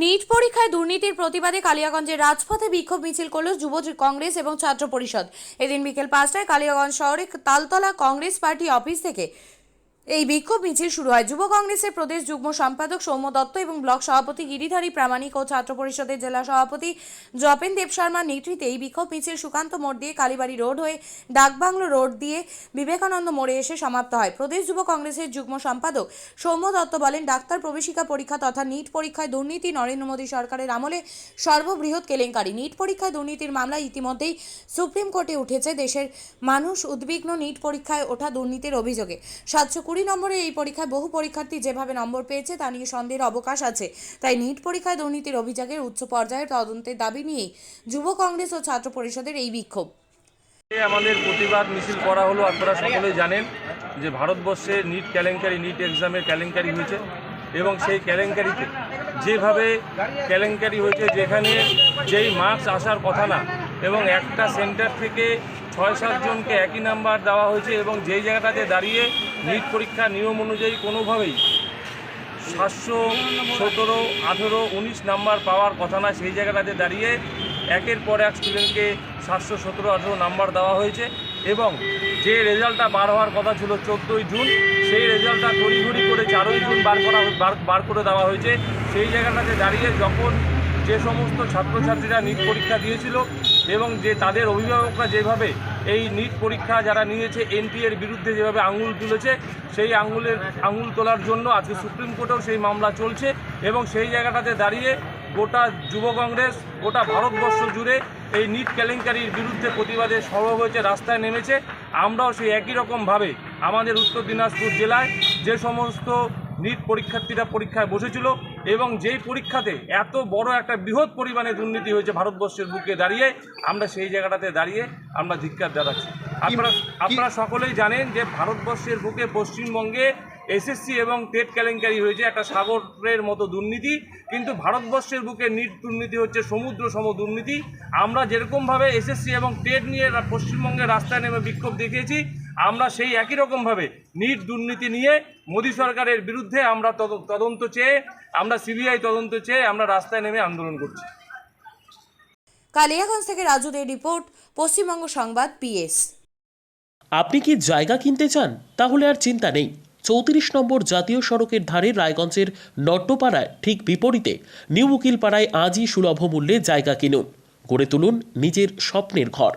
NEET পরীক্ষায় দুর্নীতির প্রতিবাদে কালিয়াগঞ্জের রাজপথে বিক্ষোভ মিছিল করল যুব কংগ্রেস এবং ছাত্র পরিষদ। এদিন বিকেল পাঁচটায় কালিয়াগঞ্জ শহরে তালতলা কংগ্রেস পার্টি অফিস থেকে এই বিক্ষোভ মিছিল শুরু হয়। যুব কংগ্রেসের প্রদেশ যুগ্ম সম্পাদক সৌম্য দত্ত এবং ব্লক সভাপতি গিরিধারী প্রামাণিক ও ছাত্র পরিষদের জেলা সভাপতি জপেন দেব শর্মার নেতৃত্বে এই বিক্ষোভ মিছিল সুকান্ত মোড় দিয়ে কালীবাড়ি রোড হয়ে ডাকবাংলো রোড দিয়ে বিবেকানন্দ মোড়ে এসে সমাপ্ত হয়। প্রদেশ যুব কংগ্রেসের যুগ্ম সম্পাদক সৌম্য দত্ত বলেন, ডাক্তার প্রবেশিকা পরীক্ষা তথা নিট পরীক্ষায় দুর্নীতি নরেন্দ্র মোদী সরকারের আমলে সর্ববৃহৎ কেলেঙ্কারি। নিট পরীক্ষায় দুর্নীতির মামলা ইতিমধ্যেই সুপ্রিম কোর্টে উঠেছে দেশের মানুষ উদ্বিগ্ন নিট পরীক্ষায় ওঠা দুর্নীতির অভিযোগে। সাতশো কুড়ি নম্বরের এই পরীক্ষায় বহু পরীক্ষার্থী যেভাবে নম্বর পেয়েছে তা নিয়ে সন্দেহের অবকাশ আছে। তাই নিট পরীক্ষায় দুর্নীতির অভিযোগের উচ্চ পর্যায়ের তদন্তের দাবি নিয়ে যুব কংগ্রেস ও ছাত্র পরিষদের এই বিক্ষোভ। আমাদের প্রতিবাদ মিছিল করা হলো, আপনারা সকলেই জানেন যে ভারতবর্ষে নিট কেলেঙ্কারি, নিট এক্সামের কেলেঙ্কারি হয়েছে এবং সেই কেলেঙ্কারিতে যেভাবে কেলেঙ্কারি হয়েছে, যেখানে যেই মার্কস আসার কথা না, এবং একটা সেন্টার থেকে ছয় সাতজনকে একই নাম্বার দেওয়া হয়েছে এবং যেই জায়গাটাতে দাঁড়িয়ে নিট পরীক্ষা নিয়ম অনুযায়ী কোনোভাবেই সাতশো, সতেরো, আঠেরো, উনিশ নাম্বার পাওয়ার কথা না, সেই জায়গাটাতে দাঁড়িয়ে একের পর এক স্টুডেন্টকে সাতশো, সতেরো, আঠেরো নাম্বার দেওয়া হয়েছে এবং যে রেজাল্টটা বার হওয়ার কথা ছিল চোদ্দোই জুন, সেই রেজাল্টটা তড়িঘড়ি করে চারই জুন বার করা বার বার করে দেওয়া হয়েছে। সেই জায়গাটাতে দাঁড়িয়ে যখন যে সমস্ত ছাত্রছাত্রীরা নিট পরীক্ষা দিয়েছিল এবং যে তাদের অভিভাবকরা যেভাবে এই নিট পরীক্ষা যারা নিয়েছে এনটি এর বিরুদ্ধে যেভাবে আঙুল তুলেছে, সেই আঙুলের, আঙুল তোলার জন্য আজকে সুপ্রিম কোর্টেও সেই মামলা চলছে এবং সেই জায়গাটাতে দাঁড়িয়ে গোটা যুব কংগ্রেস, গোটা ভারতবর্ষ জুড়ে এই নিট কেলেঙ্কারির বিরুদ্ধে প্রতিবাদে সরব হয়েছে, রাস্তায় নেমেছে। আমরাও সেই একই রকমভাবে আমাদের উত্তর দিনাজপুর জেলায় যে সমস্ত নিট পরীক্ষার্থীরা পরীক্ষায় বসেছিল এবং যেই পরীক্ষাতে এত বড় একটা বৃহৎ পরিমাণে দুর্নীতি হয়েছে ভারতবর্ষের বুকে দাঁড়িয়ে আমরা সেই জায়গাটাতে দাঁড়িয়ে আমরা ধিক্কার জানাচ্ছি। আপনারা আপনারা সকলেই জানেন যে ভারতবর্ষের বুকে পশ্চিমবঙ্গে এসএসসি এবং টেট কেলেঙ্কারি হয়েছে একটা সাগরের মতো দুর্নীতি কিন্তু ভারতবর্ষের বুকে নিট দুর্নীতি হচ্ছে সমুদ্র সম দুর্নীতি। আমরা যেরকমভাবে এসএসসি এবং টেট নিয়ে পশ্চিমবঙ্গের রাস্তায় নেমে বিক্ষোভ দেখিয়েছি আমরা সেই একই রকমভাবে নিট দুর্নীতি নিয়ে মোদী সরকারের বিরুদ্ধে আমরা তদ- তদন্ত চেয়ে আমরা সিবিআই তদন্ত চেয়ে আমরা রাস্তায় নেমে আন্দোলন করছি। কালিয়াগঞ্জ থেকে রাজুদের রিপোর্ট পশ্চিমবঙ্গ সংবাদ পিএস। আপনি কি জায়গা কিনতে চান? তাহলে আর চিন্তা নেই। চৌত্রিশ নম্বর জাতীয় সড়কের ধারে রায়গঞ্জের নট্টপাড়ায় ঠিক বিপরীতে নিউ উকিলপাড়ায় আজই সুলভ মূল্যে জায়গা কিনুন। গড়ে তুলুন নিজের স্বপ্নের ঘর।